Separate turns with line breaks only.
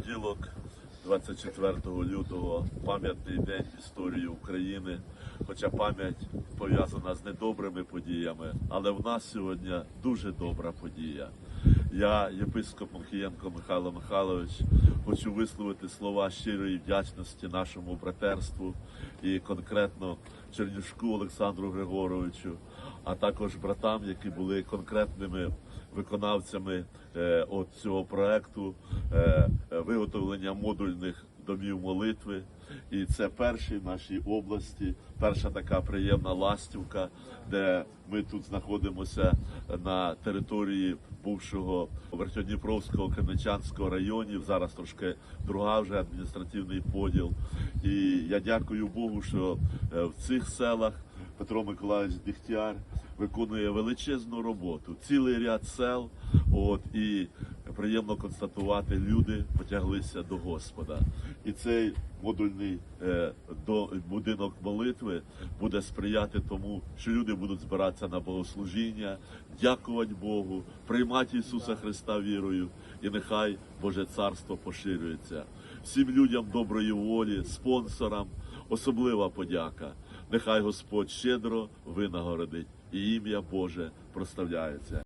понеділок, 24 лютого, пам'ятний день історії України. Хоча пам'ять пов'язана з недобрими подіями, але в нас сьогодні дуже добра подія. Я, єпископ Мухієнко Михайло Михайлович, хочу висловити слова щирої вдячності нашому братерству і конкретно Чернюшку Олександру Григоровичу, а також братам, які були конкретними виконавцями е, от цього проекту е, е, виготовлення модульних домів молитви. І це перший в нашій області, перша така приємна ластівка, де ми тут знаходимося на території бувшого Верхньодніпровського Кременчанського районів. Зараз трошки друга вже адміністративний поділ. І я дякую Богу, що е, в цих селах Петро Миколаївич Дігтяр виконує величезну роботу. Цілий ряд сел. От і приємно констатувати, люди потяглися до Господа. І цей модульний е, до будинок молитви буде сприяти тому, що люди будуть збиратися на богослужіння, дякувати Богу, приймати Ісуса Христа вірою, і нехай Боже Царство поширюється. Всім людям доброї волі, спонсорам, особлива подяка. Нехай Господь щедро винагородить і ім'я Боже проставляється.